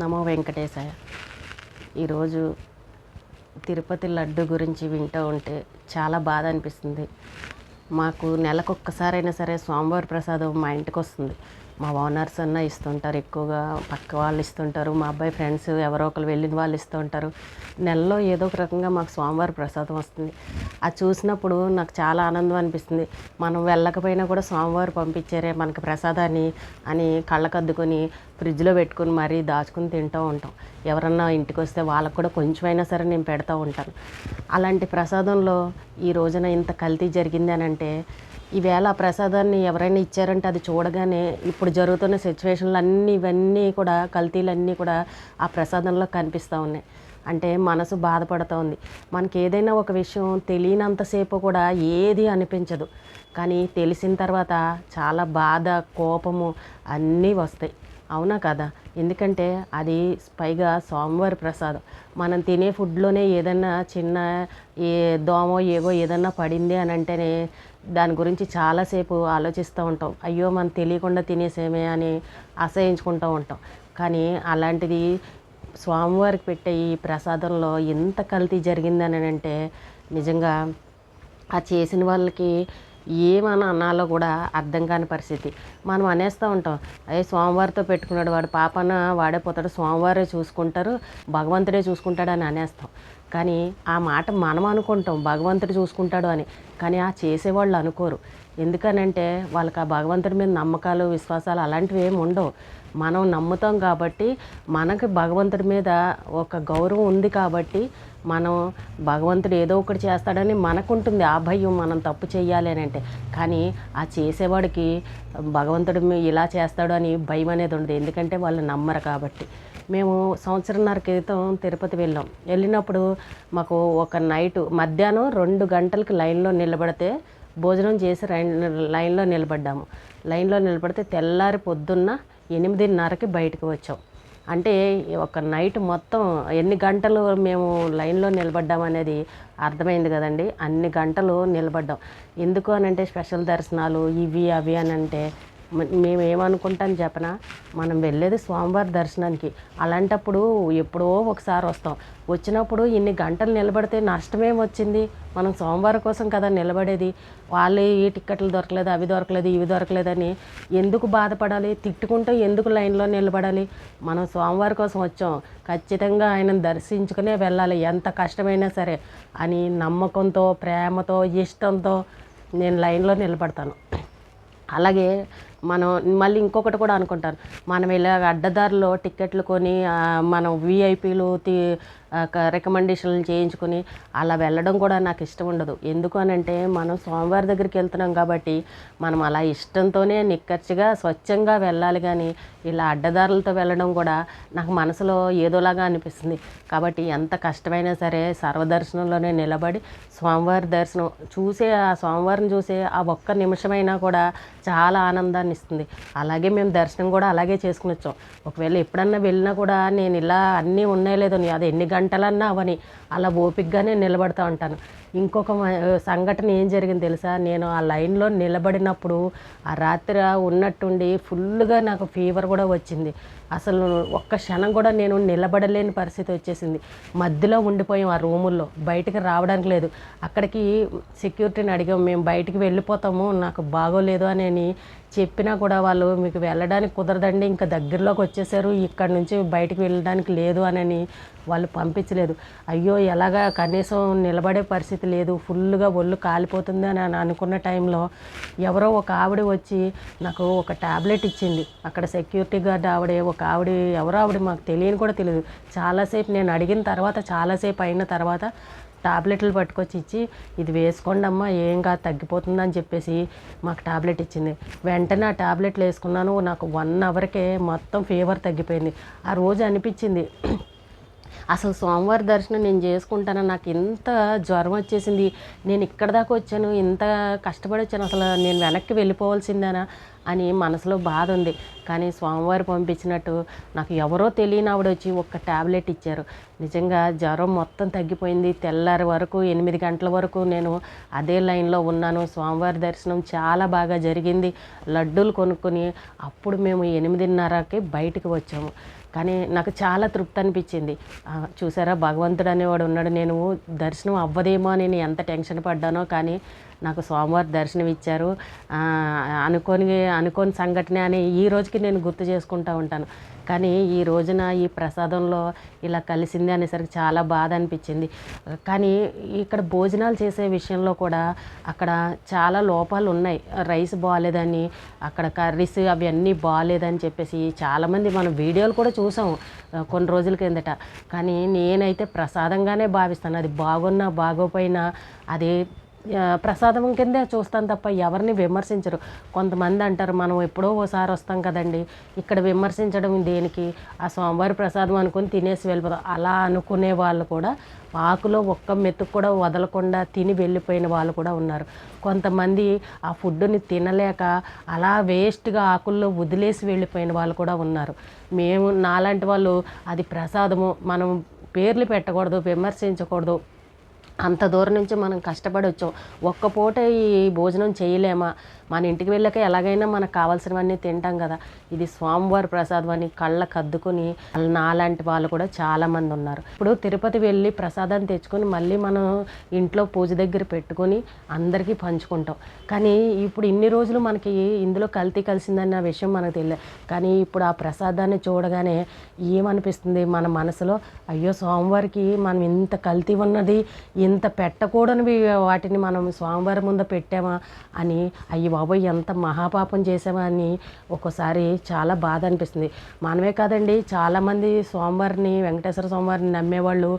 నమో వెంకటేశాయ. ఈరోజు తిరుపతి లడ్డు గురించి వింటూ ఉంటే చాలా బాధ అనిపిస్తుంది. మాకు నెలకొక్కసారైనా సరే స్వామివారి ప్రసాదం మా ఇంటికి వస్తుంది. మా ఓనర్స్ అన్న ఇస్తుంటారు ఎక్కువగా పక్క వాళ్ళు ఇస్తుంటారు మా అబ్బాయి ఫ్రెండ్స్ ఎవరో ఒకరు వెళ్ళిన వాళ్ళు ఇస్తుంటారు. నెలలో ఏదో ఒక రకంగా మాకు స్వామివారి ప్రసాదం వస్తుంది. అది చూసినప్పుడు నాకు చాలా ఆనందం అనిపిస్తుంది. మనం వెళ్ళకపోయినా కూడా స్వామివారు పంపించారే మనకి ప్రసాదాన్ని అని కళ్ళకద్దుకొని ఫ్రిడ్జ్లో పెట్టుకుని మరీ దాచుకుని తింటూ ఉంటాం. ఎవరన్నా ఇంటికి వస్తే వాళ్ళకు కూడా కొంచెమైనా సరే నేను పెడతా ఉంటాను. అలాంటి ప్రసాదంలో ఈ రోజున ఇంత కల్తీ జరిగింది అని అంటే ఈవేళ ఆ ప్రసాదాన్ని ఎవరైనా ఇచ్చారంటే అది చూడగానే ఇప్పుడు జరుగుతున్న సిచ్యువేషన్లు అన్నీ ఇవన్నీ కూడా కల్తీలన్నీ కూడా ఆ ప్రసాదంలో కనిపిస్తూ ఉన్నాయి. అంటే మనసు బాధపడుతూ ఉంది. మనకి ఏదైనా ఒక విషయం తెలియనంతసేపు కూడా ఏది అనిపించదు. కానీ తెలిసిన తర్వాత చాలా బాధ కోపము అన్నీ వస్తాయి. అవునా కదా? ఎందుకంటే అది పైగా స్వామివారి ప్రసాదం. మనం తినే ఫుడ్లోనే ఏదన్నా చిన్న ఏ దోమో ఏవో ఏదన్నా పడింది అని అంటేనే దాని గురించి చాలాసేపు ఆలోచిస్తూ ఉంటాం. అయ్యో మనం తెలియకుండా తినేసేమే అని అసహించుకుంటూ ఉంటాం. కానీ అలాంటిది స్వామివారికి పెట్టే ఈ ప్రసాదంలో ఎంత కల్తీ జరిగిందని అంటే నిజంగా ఆ చేసిన వాళ్ళకి ఏమని అనాలో కూడా అర్థం కాని పరిస్థితి. మనం అనేస్తూ ఉంటాం అయ్యే సోమవారితో పెట్టుకున్నాడు వాడు పాపన వాడే పోతాడు సోమవారే చూసుకుంటారు భగవంతుడే చూసుకుంటాడని అనేస్తాం. కానీ ఆ మాట మనం అనుకుంటాం భగవంతుడు చూసుకుంటాడు అని. కానీ ఆ చేసేవాళ్ళు అనుకోరు. ఎందుకనంటే వాళ్ళకి ఆ భగవంతుడి మీద నమ్మకాలు విశ్వాసాలు అలాంటివి ఏమి ఉండవు. మనం నమ్ముతాం కాబట్టి మనకి భగవంతుడి మీద ఒక గౌరవం ఉంది కాబట్టి మనం భగవంతుడు ఏదో ఒకటి చేస్తాడని మనకుంటుంది. ఆ భయం మనం తప్పు చేయాలి అని అంటే. కానీ ఆ చేసేవాడికి భగవంతుడు ఇలా చేస్తాడు అని భయం అనేది ఉండదు. ఎందుకంటే వాళ్ళు నమ్మరు కాబట్టి. మేము సంవత్సరంన్నర క్రితం తిరుపతి వెళ్ళాం. వెళ్ళినప్పుడు మాకు ఒక నైట్ మధ్యాహ్నం రెండు గంటలకి లైన్లో నిలబడితే భోజనం చేసి లైన్లో నిలబడ్డాము. లైన్లో నిలబడితే తెల్లారి పొద్దున్న ఎనిమిదిన్నరకి బయటకు వచ్చాం. అంటే ఒక నైట్ మొత్తం ఎన్ని గంటలు మేము లైన్లో నిలబడ్డాం అనేది అర్థమైంది కదండి. అన్ని గంటలు నిలబడ్డాం. ఎందుకు అని అంటే స్పెషల్ దర్శనాలు ఇవి అవి అని అంటే మేము ఏమనుకుంటాం చెప్పనా? మనం వెళ్ళేది స్వామివారి దర్శనానికి. అలాంటప్పుడు ఎప్పుడో ఒకసారి వస్తాం. వచ్చినప్పుడు ఇన్ని గంటలు నిలబడితే నష్టమేం వచ్చింది? మనం సోమవారం కోసం కదా నిలబడేది? వాళ్ళు ఈ టిక్కెట్లు దొరకలేదు అవి దొరకలేదు ఇవి దొరకలేదని ఎందుకు బాధపడాలి? తిట్టుకుంటూ ఎందుకు లైన్లో నిలబడాలి? మనం సోమవారం కోసం వచ్చాం. ఖచ్చితంగా ఆయనను దర్శించుకునే వెళ్ళాలి. ఎంత కష్టమైనా సరే అని నమ్మకంతో ప్రేమతో ఇష్టంతో నేను లైన్లో నిలబడతాను. అలాగే మనం మళ్ళీ ఇంకొకటి కూడా అనుకుంటాను. మనం ఇలా అడ్డదారిలో టిక్కెట్లు కొని మనం విఐపీలు తీ రికమెండేషన్లు చేయించుకొని అలా వెళ్ళడం కూడా నాకు ఇష్టం ఉండదు. ఎందుకు అని అంటే మనం స్వామివారి దగ్గరికి వెళ్తున్నాం కాబట్టి మనం అలా ఇష్టంతోనే నిక్కచ్చిగా స్వచ్ఛంగా వెళ్ళాలి కానీ ఇలా అడ్డదారులతో వెళ్ళడం కూడా నాకు మనసులో ఏదోలాగా అనిపిస్తుంది. కాబట్టి ఎంత కష్టమైనా సరే సర్వదర్శనంలోనే నిలబడి స్వామివారి దర్శనం చూసే ఆ స్వామివారిని చూసే ఆ ఒక్క నిమిషమైనా కూడా చాలా ఆనందాన్ని ఇస్తుంది అలాగే మేము దర్శనం కూడా అలాగే చేసుకుని వచ్చాం. ఒకవేళ ఎప్పుడన్నా వెళ్ళినా కూడా నేను ఇలా అన్నీ ఉన్నాయో లేదో అది ఎన్ని గంటలన్నా అవని అలా ఓపికగానే నిలబడతా ఉంటాను. ఇంకొక సంఘటన ఏం జరిగింది తెలుసా? నేను ఆ లైన్లో నిలబడినప్పుడు ఆ రాత్రి ఉన్నట్టుండి ఫుల్గా నాకు ఫీవర్ కూడా వచ్చింది. అసలు ఒక్క క్షణం కూడా నేను నిలబడలేని పరిస్థితి వచ్చేసింది. మధ్యలో ఉండిపోయాం ఆ రూముల్లో. బయటకు రావడానికి లేదు. అక్కడికి సెక్యూరిటీని అడిగాం. మేము బయటికి వెళ్ళిపోతాము. నాకు బాగోలేదు అని చెప్పినా కూడా వాళ్ళు మీకు వెళ్ళడానికి కుదరదండి. ఇంకా దగ్గరలోకి వచ్చేసారు. ఇక్కడ నుంచి బయటికి వెళ్ళడానికి లేదు అని వాళ్ళు పంపించలేదు. అయ్యో ఎలాగా కనీసం నిలబడే పరిస్థితి లేదు. ఫుల్గా ఒళ్ళు కాలిపోతుంది అని అనుకున్న టైంలో ఎవరో ఒక ఆవిడ వచ్చి నాకు ఒక టాబ్లెట్ ఇచ్చింది. అక్కడ సెక్యూరిటీ గార్డ్ ఆవిడ ఒక ఆవిడ ఎవరో ఆవిడ మాకు తెలియని కూడా తెలియదు చాలాసేపు నేను అడిగిన తర్వాత చాలాసేపు అయిన తర్వాత టాబ్లెట్లు పట్టుకొచ్చి ఇచ్చి ఇది వేసుకోండి అమ్మా ఏం కాదు తగ్గిపోతుందని చెప్పేసి మాకు టాబ్లెట్ ఇచ్చింది. వెంటనే ఆ టాబ్లెట్లు వేసుకున్నాను నాకు వన్ అవర్కే మొత్తం ఫీవర్ తగ్గిపోయింది. ఆ రోజు అనిపించింది అసలు సోమవారి దర్శనం నేను చేసుకుంటాను నాకు ఇంత జ్వరం వచ్చేసింది. నేను ఇక్కడ దాకా వచ్చాను ఇంత కష్టపడి వచ్చాను అసలు నేను వెనక్కి వెళ్ళిపోవాల్సిందేనా అని మనసులో బాధ ఉంది. కానీ స్వామివారు పంపించినట్టు నాకు ఎవరో తెలియని ఆవిడ వచ్చి ఒక్క టాబ్లెట్ ఇచ్చారు. నిజంగా జ్వరం మొత్తం తగ్గిపోయింది. తెల్లారి వరకు ఎనిమిది గంటల వరకు నేను అదే లైన్లో ఉన్నాను. స్వామివారి దర్శనం చాలా బాగా జరిగింది. లడ్డూలు కొనుక్కొని అప్పుడు మేము ఎనిమిదిన్నరకి బయటకు వచ్చాము. కానీ నాకు చాలా తృప్తి అనిపించింది. చూసారా భగవంతుడు అనేవాడు ఉన్నాడు. నేను దర్శనం అవ్వదేమో అని నేను ఎంత టెన్షన్ పడ్డానో కానీ నాకు స్వామివారి దర్శనం ఇచ్చారు అనుకోని అనుకోని సంఘటన అని ఈ రోజుకి నేను గుర్తు చేసుకుంటూ ఉంటాను. కానీ ఈ రోజున ఈ ప్రసాదంలో ఇలా కలిసింది అనేసరికి చాలా బాధ అనిపించింది. కానీ ఇక్కడ భోజనాలు చేసే విషయంలో కూడా అక్కడ చాలా లోపాలు ఉన్నాయి. రైస్ బాగాలేదని అక్కడ కర్రీస్ అవన్నీ బాగాలేదని చెప్పేసి చాలామంది మనం వీడియోలు కూడా చూసాం కొన్ని రోజుల కిందట. కానీ నేనైతే ప్రసాదంగానే భావిస్తాను. అది బాగున్నా బాగోపోయినా అది ప్రసాదం కిందే చూస్తాను తప్ప ఎవరిని విమర్శించరు. కొంతమంది అంటారు మనం ఎప్పుడో ఓసారి వస్తాం కదండి. ఇక్కడ విమర్శించడం దేనికి? ఆ సోమవారి ప్రసాదం అనుకుని తినేసి వెళ్ళిపోతాం. అలా అనుకునే వాళ్ళు కూడా ఆకులో ఒక్క మెతుకు కూడా వదలకుండా తిని వెళ్ళిపోయిన వాళ్ళు కూడా ఉన్నారు. కొంతమంది ఆ ఫుడ్ని తినలేక అలా వేస్ట్గా ఆకుల్లో వదిలేసి వెళ్ళిపోయిన వాళ్ళు కూడా ఉన్నారు. మేము నాలాంటి వాళ్ళు అది ప్రసాదము మనం పేర్లు పెట్టకూడదు విమర్శించకూడదు అంత దూరం నుంచి మనం కష్టపడి వచ్చాం ఒక్క పూట ఈ భోజనం చేయలేమా? మన ఇంటికి వెళ్ళాక ఎలాగైనా మనకు కావాల్సినవన్నీ తింటాం కదా. ఇది స్వామివారి ప్రసాదం అని కళ్ళకు అద్దుకుని నాలాంటి వాళ్ళు కూడా చాలామంది ఉన్నారు. ఇప్పుడు తిరుపతి వెళ్ళి ప్రసాదాన్ని తెచ్చుకొని మళ్ళీ మనం ఇంట్లో పూజ దగ్గర పెట్టుకొని అందరికీ పంచుకుంటాం. కానీ ఇప్పుడు ఇన్ని రోజులు మనకి ఇందులో కల్తీ కలిసిందన్న విషయం మనకు తెలియదు. కానీ ఇప్పుడు ఆ ప్రసాదాన్ని చూడగానే ఏమనిపిస్తుంది మన మనసులో? అయ్యో స్వామివారికి మనం ఇంత కల్తీ ఉన్నది ఇంత పెట్టకూడనివి వాటిని మనం స్వామివారి ముందు పెట్టామా అని అయ్యి బాబోయ్ ఎంత మహాపాపం చేసామా అని ఒక్కోసారి చాలా బాధ అనిపిస్తుంది. మనమే కాదండి చాలామంది సోమవారిని వెంకటేశ్వర స్వామివారిని నమ్మేవాళ్ళు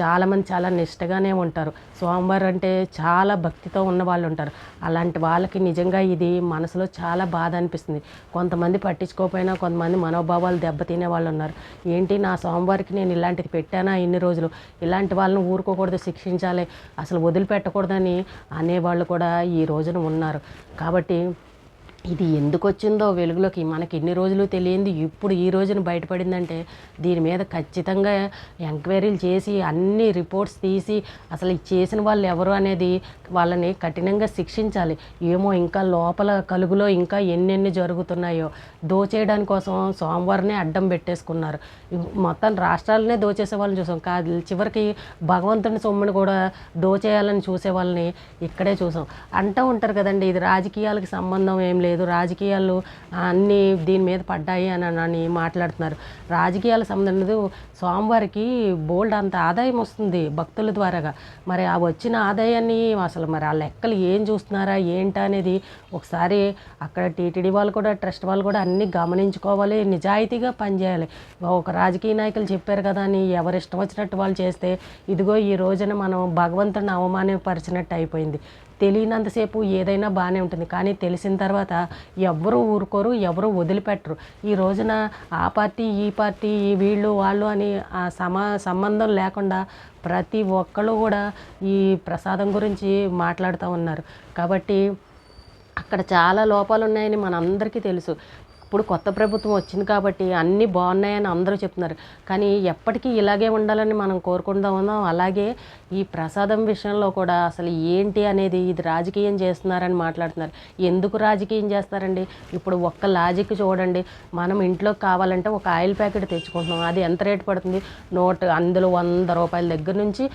చాలామంది చాలా నిష్టగానే ఉంటారు. స్వామివారు అంటే చాలా భక్తితో ఉన్న వాళ్ళు ఉంటారు. అలాంటి వాళ్ళకి నిజంగా ఇది మనసులో చాలా బాధ అనిపిస్తుంది. కొంతమంది పట్టించుకోకపోయినా కొంతమంది మనోభావాలు దెబ్బతినే వాళ్ళు ఉన్నారు. ఏంటి నా సోమవారికి నేను ఇలాంటిది పెట్టానా ఇన్ని రోజులు? ఇలాంటి వాళ్ళని ఊరుకోకూడదు శిక్షించాలి అసలు వదిలిపెట్టకూడదని అనేవాళ్ళు కూడా ఈ రోజున ఉన్నారు. కాబట్టి 对 ఇది ఎందుకు వచ్చిందో వెలుగులోకి మనకి ఎన్ని రోజులు తెలియంది. ఇప్పుడు ఈ రోజున బయటపడిందంటే దీని మీద ఖచ్చితంగా ఎంక్వైరీలు చేసి అన్ని రిపోర్ట్స్ తీసి అసలు చేసిన వాళ్ళు ఎవరు అనేది వాళ్ళని కఠినంగా శిక్షించాలి. ఏమో ఇంకా లోపల కలుగులో ఇంకా ఎన్నెన్ని జరుగుతున్నాయో. దోచేయడానికి కోసం సోమవారనే అడ్డం పెట్టేసుకున్నారు. మొత్తం రాష్ట్రాలనే దోచేసే వాళ్ళని చూసాం. కాదు చివరికి భగవంతుని సొమ్ముని కూడా దోచేయాలని చూసే వాళ్ళని ఇక్కడే చూసాం. అంటూ ఉంటారు కదండి ఇది రాజకీయాలకు సంబంధం ఏం లేదు. రాజకీయాలు అన్నీ దీని మీద పడ్డాయి అని అని మాట్లాడుతున్నారు. రాజకీయాల సంబంధం స్వామివారికి బోల్డ్ అంత ఆదాయం వస్తుంది భక్తుల ద్వారాగా. మరి ఆ వచ్చిన ఆదాయాన్ని అసలు మరి ఆ లెక్కలు ఏం చూస్తున్నారా ఏంటా అనేది ఒకసారి అక్కడ టీటీడీ వాళ్ళు కూడా ట్రస్ట్ వాళ్ళు కూడా అన్నీ గమనించుకోవాలి నిజాయితీగా పనిచేయాలి. ఒక రాజకీయ నాయకులు చెప్పారు కదా అని ఎవరు ఇష్టం వచ్చినట్టు వాళ్ళు చేస్తే ఇదిగో ఈ రోజున మనం భగవంతుని అవమానపరిచినట్టు అయిపోయింది. తెలియనంతసేపు ఏదైనా బాగానే ఉంటుంది. కానీ తెలిసిన తర్వాత ఎవ్వరూ ఊరుకోరు ఎవరు వదిలిపెట్టరు. ఈ రోజున ఆ పార్టీ ఈ పార్టీ ఈ వీళ్ళు వాళ్ళు అని ఆ సమా సంబంధం లేకుండా ప్రతి ఒక్కళ్ళు కూడా ఈ ప్రసాదం గురించి మాట్లాడుతూ ఉన్నారు. కాబట్టి అక్కడ చాలా లోపాలు ఉన్నాయని మనందరికీ తెలుసు. ఇప్పుడు కొత్త ప్రభుత్వం వచ్చింది కాబట్టి అన్నీ బాగున్నాయని అందరూ చెప్తున్నారు. కానీ ఎప్పటికీ ఇలాగే ఉండాలని మనం కోరుకుంటా ఉన్నాం. అలాగే ఈ ప్రసాదం విషయంలో కూడా అసలు ఏంటి అనేది ఇది రాజకీయం చేస్తున్నారని మాట్లాడుతున్నారు. ఎందుకు రాజకీయం చేస్తారండి ఇప్పుడు ఒక్క లాజిక్ చూడండి. మనం ఇంట్లోకి కావాలంటే ఒక ఆయిల్ ప్యాకెట్ తెచ్చుకుంటున్నాం. అది ఎంత రేటు పడుతుంది? నూట అందులో వంద రూపాయల దగ్గర నుంచి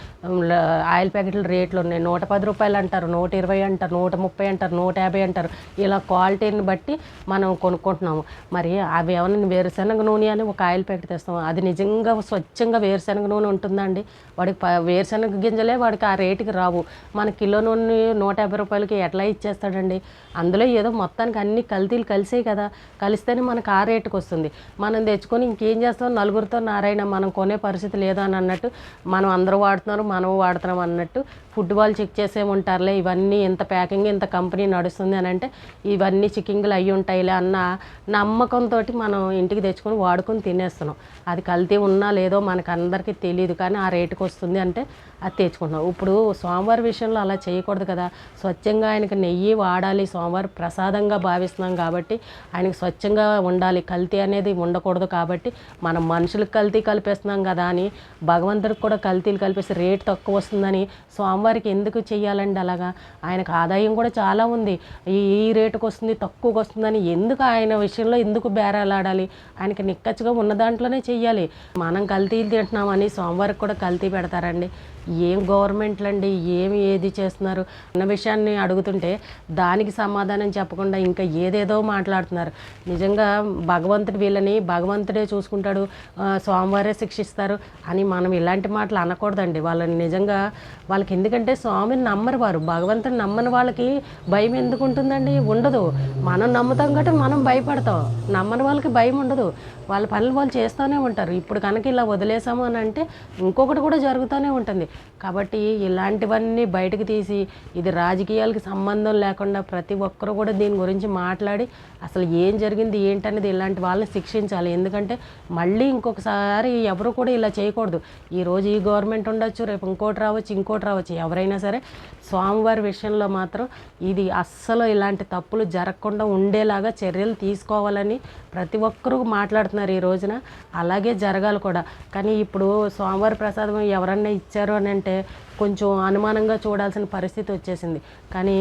ఆయిల్ ప్యాకెట్లు రేట్లు ఉన్నాయి. నూట పది రూపాయలు అంటారు నూట ఇరవై అంటారు నూట ముప్పై అంటారు నూట యాభై అంటారు. ఇలా క్వాలిటీని బట్టి మనం కొనుక్కుంటున్నాము. మరి అవి ఏమైనా వేరుశనగ నూనె అని ఒక ఆయిల్ ప్యాకెట్ తెస్తాం. అది నిజంగా స్వచ్ఛంగా వేరుశనగ నూనె ఉంటుందండి. వాడికి ప- వేరుశనగ గింజలే వాడికి ఆ రేటుకి రావు. మన కిలో నూనె నూట యాభై రూపాయలకి ఎట్లా ఇచ్చేస్తాడండి? అందులో ఏదో మొత్తానికి అన్ని కల్తీలు కలిసాయి కదా. కలిస్తేనే మనకు ఆ రేటుకి వస్తుంది. మనం తెచ్చుకొని ఇంకేం చేస్తాం? నలుగురితో నారాయణ మనం కొనే పరిస్థితి లేదు అని అన్నట్టు మనం అందరూ వాడుతున్నారు మనం వాడుతున్నాం అన్నట్టు ఫుట్బాల్ చెక్ చేసే ఉంటారులే. ఇవన్నీ ఇంత ప్యాకింగ్ ఇంత కంపెనీ నడుస్తుంది అని అంటే ఇవన్నీ చికింగ్లు అయ్యి ఉంటాయిలే అన్న నమ్మకంతో మనం ఇంటికి తెచ్చుకొని వాడుకొని తినేస్తున్నాం. అది కల్తీ ఉన్నా లేదో మనకు అందరికీ తెలియదు కానీ ఆ రేటుకి వస్తుంది అంటే అది తెచ్చుకుంటున్నాం. ఇప్పుడు సోమవారి విషయంలో అలా చేయకూడదు కదా. స్వచ్ఛంగా ఆయనకి నెయ్యి వాడాలి సోమవారం ప్రసాదంగా భావిస్తున్నాం కాబట్టి ఆయనకి స్వచ్ఛంగా ఉండాలి. కల్తీ అనేది ఉండకూడదు కాబట్టి మనం మనుషులకు కల్తీ కలిపేస్తున్నాం కదా అని భగవంతుడికి కూడా కల్తీలు కలిపేసి రేట్ తక్కువ వస్తుందని సోమవారికి ఎందుకు చేయాలండి అలాగా? ఆయనకు ఆదాయం కూడా చాలా ఉంది. ఈ రేటుకు వస్తుంది తక్కువకి వస్తుందని ఎందుకు ఆయన విషయం విషయంలో ఎందుకు బేరాలాడాలి ఆయనకి నిక్కచ్చిగా ఉన్న దాంట్లోనే చెయ్యాలి. మనం కల్తీలు తింటున్నామని సోమవారం కూడా కల్తీ పెడతారండి. ఏం గవర్నమెంట్లు అండి ఏమి ఏది చేస్తున్నారు? అన్న విషయాన్ని అడుగుతుంటే దానికి సమాధానం చెప్పకుండా ఇంకా ఏదేదో మాట్లాడుతున్నారు. నిజంగా భగవంతుడు వీళ్ళని భగవంతుడే చూసుకుంటాడు స్వామివారే శిక్షిస్తారు అని మనం ఇలాంటి మాటలు అనకూడదండి. వాళ్ళని నిజంగా వాళ్ళకి ఎందుకంటే స్వామిని నమ్మరు వారు భగవంతుని నమ్మని వాళ్ళకి భయం ఎందుకు ఉంటుందండి? ఉండదు. మనం నమ్ముతాం కాబట్టి మనం భయపడతాం. నమ్మని వాళ్ళకి భయం ఉండదు. వాళ్ళ పనులు వాళ్ళు చేస్తూనే ఉంటారు. ఇప్పుడు కనుక ఇలా వదిలేసాము అని అంటే ఇంకొకటి కూడా జరుగుతూనే ఉంటుంది. కాబట్టి ఇలాంటివన్నీ బయటకు తీసి ఇది రాజకీయాలకి సంబంధం లేకుండా ప్రతి ఒక్కరు కూడా దీని గురించి మాట్లాడి అసలు ఏం జరిగింది ఏంటనేది ఇలాంటి వాళ్ళని శిక్షించాలి. ఎందుకంటే మళ్ళీ ఇంకొకసారి ఎవరు కూడా ఇలా చేయకూడదు. ఈరోజు ఈ గవర్నమెంట్ ఉండొచ్చు రేపు ఇంకోటి రావచ్చు ఇంకోటి రావచ్చు. ఎవరైనా సరే స్వామివారి విషయంలో మాత్రం ఇది అస్సలు ఇలాంటి తప్పులు జరగకుండా ఉండేలాగా చర్యలు తీసుకోవాలని ప్రతి ఒక్కరూ మాట్లాడుతున్నారు ఈ రోజున. అలాగే జరగాలి కూడా. కానీ ఇప్పుడు స్వామివారి ప్రసాదం ఎవరన్నా ఇచ్చారు అని అంటే కొంచెం అనుమానంగా చూడాల్సిన పరిస్థితి వచ్చేసింది. కానీ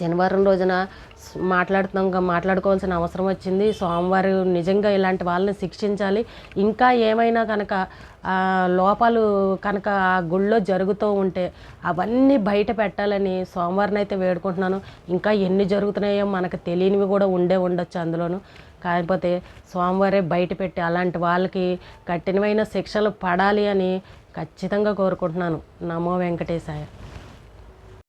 శనివారం రోజున స్- మాట్లాడుతున్నాం మాట్లాడుకోవాల్సిన అవసరం వచ్చింది. సోమవారం నిజంగా ఇలాంటి వాళ్ళని శిక్షించాలి. ఇంకా ఏమైనా కనుక లోపాలు కనుక ఆ గుళ్ళో జరుగుతూ ఉంటే అవన్నీ బయట పెట్టాలని సోమవారం అయితే వేడుకుంటున్నాను. ఇంకా ఎన్ని జరుగుతున్నాయో మనకు తెలియనివి కూడా ఉండే ఉండొచ్చు అందులోను. కాకపోతే సోమవారే బయట పెట్టి అలాంటి వాళ్ళకి కఠినమైన శిక్షలు పడాలి అని ఖచ్చితంగా కోరుకుంటున్నాను. నమో వెంకటేశాయ.